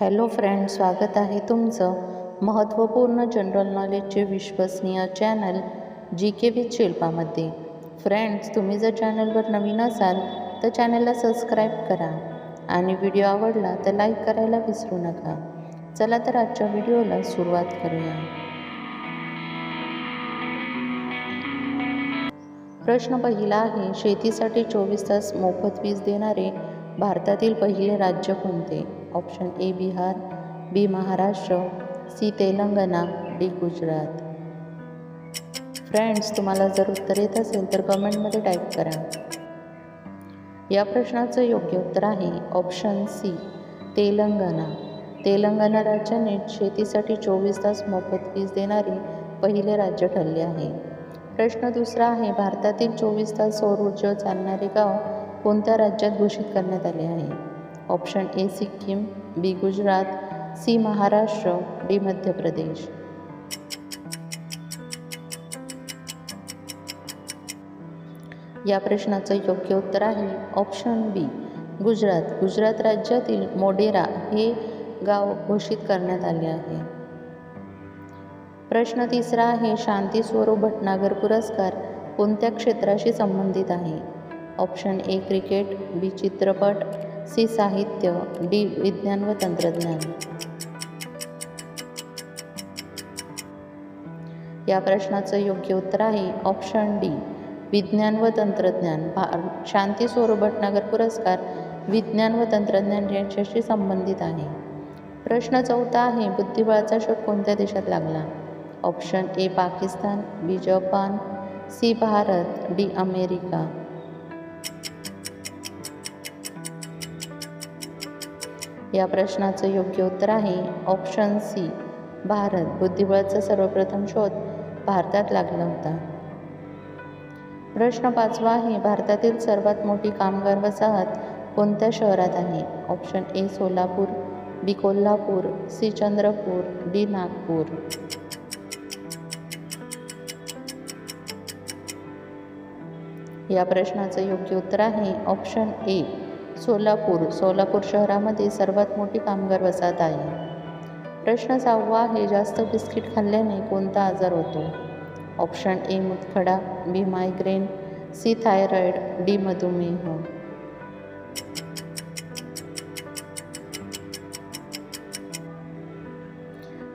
Hello friend स्वागत आहे तुमचं महत्त्वपूर्ण जनरल नॉलेजचे विश्वसनीय चॅनल जी के विथ शिल्पामध्ये. फ्रेंड्स तुम्ही जर चॅनलवर नवीन असाल तर चॅनलला सबस्क्राईब करा आणि व्हिडिओ आवडला तर लाईक करायला विसरू नका. चला तर आजच्या व्हिडिओला सुरुवात करूया. प्रश्न पहिला आहे शेतीसाठी चोवीस तास मोफत वीज देणारे भारतातील पहिले राज्य कोणते? Option A Bihar B Maharashtra C Telangana D Gujarat. Friends तुम्हाला जर उत्तर येत असेल तर कमेंटमध्ये टाईप करा. या प्रश्नाचं योग्य उत्तर आहे ऑप्शन सी तेलंगणा. तेलंगणा राज्याने शेतीसाठी चोवीस तास मोफत वीज देणारे पहिले राज्य ठरले आहे. प्रश्न दुसरा आहे भारतातील चोवीस तास सौर ऊर्जेवर चालणारे गाव कोणत्या राज्यात घोषित करण्यात आले आहे? Option A Sikkim B Gujarat C Maharashtra D Madhya Pradesh. या प्रश्नाचं योग्य उत्तर आहे ऑप्शन बी गुजरात. गुजरात राज्यातील मोडेरा हे गाव घोषित करण्यात आले आहे. प्रश्न तिसरा आहे शांती स्वरूप भटनागर पुरस्कार कोणत्या क्षेत्राशी संबंधित आहे? ऑप्शन ए क्रिकेट बी चित्रपट सी साहित्य डी विज्ञान व तंत्रज्ञान. या प्रश्नाचं योग्य उत्तर आहे ऑप्शन डी विज्ञान व तंत्रज्ञान. भा शांती स्वरूप भटनागर पुरस्कार विज्ञान व तंत्रज्ञान यांच्याशी संबंधित आहे. प्रश्न चौथा आहे बुद्धिबळाचा शोध कोणत्या देशात लागला? Option A Pakistan B Japan C Bharat D America. या प्रश्नाचं योग्य उत्तर आहे. Option C Bharat. बुद्धिबळाचा सर्वप्रथम शोध भारतात लागला होता. प्रश्न पाचवा आहे भारतातील सर्वात मोठी कामगार वसाहत कोणत्या शहरात आहे? Option A Solapur. B Kolhapur. C Chandrapur. D Nagpur. या प्रश्नाचं योग्य उत्तर आहे. ऑप्शन ए सोलापूर सोलापूर शहरामध्ये सर्वात मोठी कामगार वसाहत आहे. प्रश्न सहावा आहे जास्त बिस्किट खाल्ल्याने कोणता आजार होतो? Option A मुतखडा B migraine C thyroid D मधुमेह.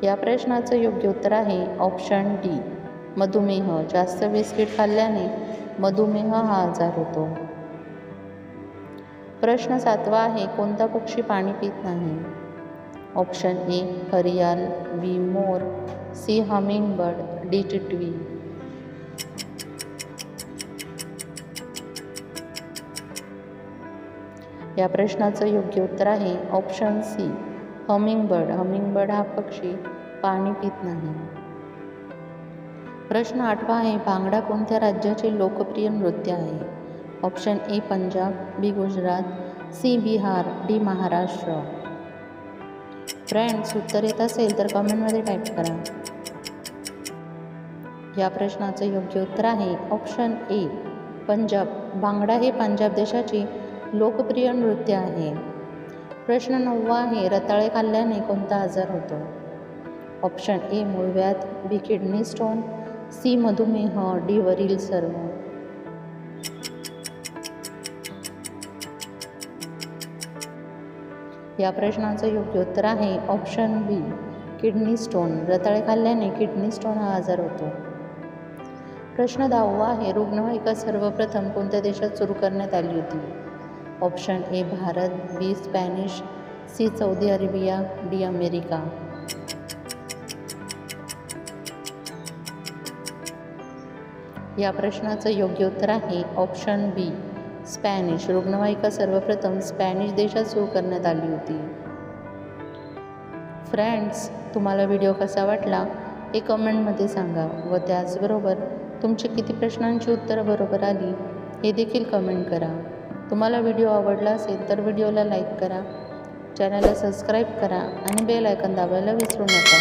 या प्रश्नाचं योग्य उत्तर आहे ऑप्शन डी मधुमेह. जास्त बिस्किट खाल्ल्याने मधुमेह हा आजार होतो. प्रश्न सातवा आहे कोणता पक्षी पाणी पित नाही? ऑप्शन ए हरियाल बी मोर सी हमिंग बर्ड डी टिटवी. या प्रश्नाचं योग्य उत्तर आहे option C hummingbird hummingbird हा पक्षी पाणी पित नाही. प्रश्न आठवा आहे भांगडा कोणत्या राज्याचे लोकप्रिय नृत्य आहे? Option A Punjab B Gujarat C Bihar D Maharashtra. Friends उत्तर येत असेल तर कमेंटमध्ये टाईप करा. या प्रश्नाचं योग्य उत्तर आहे ऑप्शन ए पंजाब. भांगडा हे पंजाब देशाची लोकप्रिय नृत्य आहे. प्रश्न नववा आहे रताळे खाल्ल्याने कोणता आजार होतो? ऑप्शन ए मूळव्याध बी किडनी स्टोन सी मधुमेह डी वरील सर्व. या प्रश्नाचं योग्य उत्तर आहे. ऑप्शन बी किडनी स्टोन रताळे खाल्ल्याने किडनी स्टोन हा आजार होतो. प्रश्न दहावा आहे. रुग्णवाहिका सर्वप्रथम कोणत्या देशात सुरू करण्यात आली होती? Option A Bharat. B Spanish C Saudi Arabia D America या प्रश्नाचं योग्य उत्तर आहे. ऑप्शन बी स्पॅनिश रुग्णवाहिका सर्वप्रथम स्पॅनिश देशात सुरू करण्यात आली होती. फ्रेंड्स तुम्हाला व्हिडिओ कसा वाटला हे कमेंटमध्ये सांगा व त्याचबरोबर तुमची किती प्रश्नांची उत्तरं बरोबर आली हे देखील कमेंट करा. तुम्हाला व्हिडिओ आवडला असेल तर व्हिडिओला लाईक करा चॅनलला सबस्क्राईब करा आणि बेल आयकन दाबायला विसरू नका.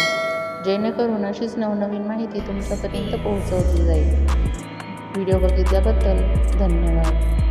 जेणेकरून अशीच नवनवीन माहिती तुमच्यापर्यंत पोहोचवली जाईल. व्हिडिओ बघितल्याबद्दल धन्यवाद.